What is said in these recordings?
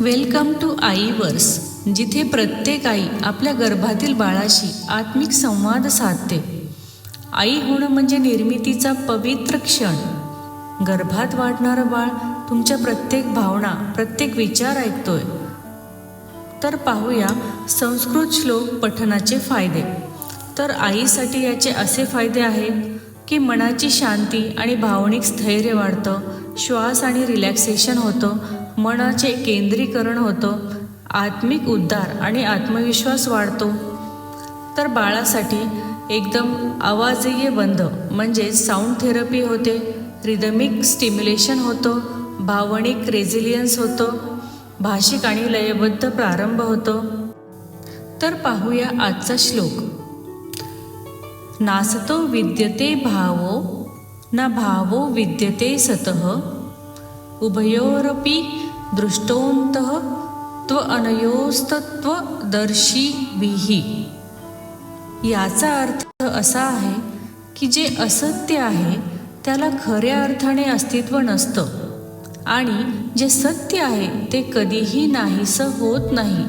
Welcome to आई वर्स जिथे प्रत्येक आई आपल्या गर्भातील बाळाशी आत्मिक संवाद साधते. आई होणं म्हणजे निर्मितीचा पवित्र क्षण. गर्भात वाढणारं बाळ तुमच्या प्रत्येक भावना प्रत्येक विचार ऐकतोय. तर पाहूया संस्कृत श्लोक पठनाचे फायदे. तर आईसाठी याचे असे फायदे आहेत की मनाची शांती आणि भावनिक स्थैर्य वाढतं श्वास आणि रिलॅक्सेशन होतं मनाचे केंद्रीकरण होतं. आत्मिक उद्धार आणि आत्मविश्वास वाढतो. तर बाळासाठी एकदम आवाजीय बंद म्हणजेच साऊंड थेरपी होते. रिदमिक स्टिम्युलेशन होतं. भावनिक रेझिलियन्स होतं. भाषिक आणि लयबद्ध प्रारंभ होतो. तर पाहूया आजचा श्लोक. नासतो विद्यते भावो ना भावो विद्यते सतः. उभयोरपि दृष्टोन्तः त्व विही याचा अर्थ असा आहे की जे असत्य आहे त्याला खऱ्या अर्थाने अस्तित्व नसतं. आणि जे सत्य आहे ते कधीही नाहीसं होत नाही.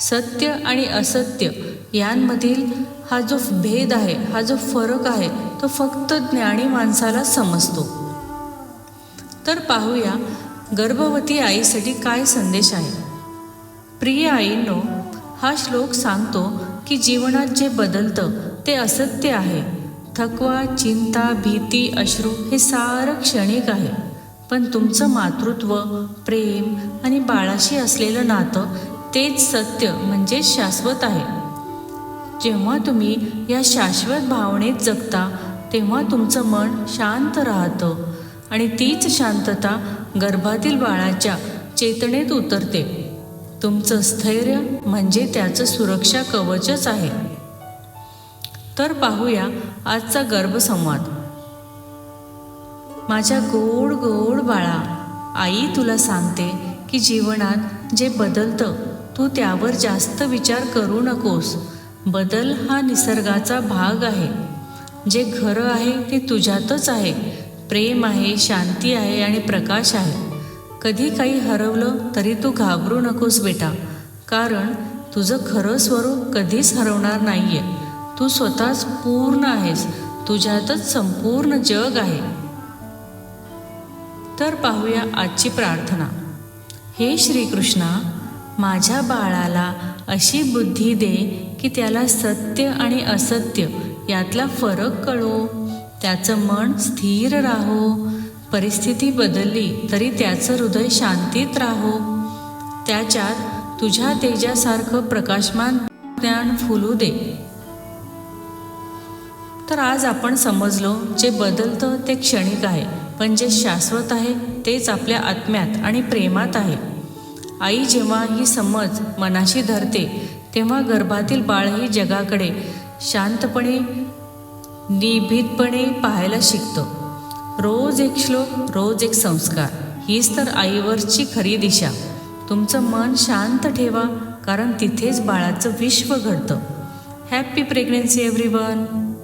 सत्य आणि असत्य यांमधील हा जो भेद आहे हा जो फरक आहे तो फक्त ज्ञानी माणसाला समजतो. तर पाहूया गर्भवती आईसाठी काय संदेश आहे. प्रिय आईंनो हा श्लोक सांगतो की जीवनात जे बदलतं ते असत्य आहे. थकवा चिंता भीती अश्रू हे सारं क्षणिक आहे. पण तुमचं मातृत्व प्रेम आणि बाळाशी असलेलं नातं तेच सत्य म्हणजे शाश्वत आहे. जेव्हा तुम्ही या शाश्वत भावनेत जगता तेव्हा तुमचं मन शांत राहतं. आणि तीच शांतता गर्भातील बाळाच्या चेतनेत उतरते. तुमचं स्थैर्य म्हणजे त्याचं सुरक्षा कवचच आहे. तर पाहूया आजचा गर्भसंवाद. माझ्या गोड गोड बाळा आई तुला सांगते की जीवनात जे बदलतं तू त्यावर जास्त विचार करू नकोस. बदल हा निसर्गाचा भाग आहे. जे खरं आहे ते तुझ्यातच आहे. प्रेम आहे शांती आहे आणि प्रकाश आहे. कधी काही हरवलं तरी तू घाबरू नकोस बेटा. कारण तुझं खरं स्वरूप कधीच हरवणार नाहीये. तू स्वतःच पूर्ण आहेस. तुझ्यातच संपूर्ण जग आहे. तर पाहूया आजची प्रार्थना. हे श्रीकृष्णा माझ्या बाळाला अशी बुद्धी दे की त्याला सत्य आणि असत्य यातला फरक कळो. त्याचं मन स्थिर राहो. परिस्थिती बदलली तरी त्याचं हृदय शांतीत राहो. त्याच्यात तुझ्या तेजासारखं प्रकाशमान ज्ञान फुलू दे. तर आज आपण समजलो जे बदलतं ते क्षणिक आहे पण जे शाश्वत आहे तेच आपल्या आत्म्यात आणि प्रेमात आहे. आई जेव्हा ही समज मनाशी धरते तेव्हा गर्भातील बाळही जगाकडे शांतपणे निभीतपणे पाहायला शिकतं. रोज एक श्लोक रोज एक संस्कार. हीच तर आईवरची खरी दिशा. तुमचं मन शांत ठेवा कारण तिथेच बाळाचं विश्व घडतं. Happy pregnancy everyone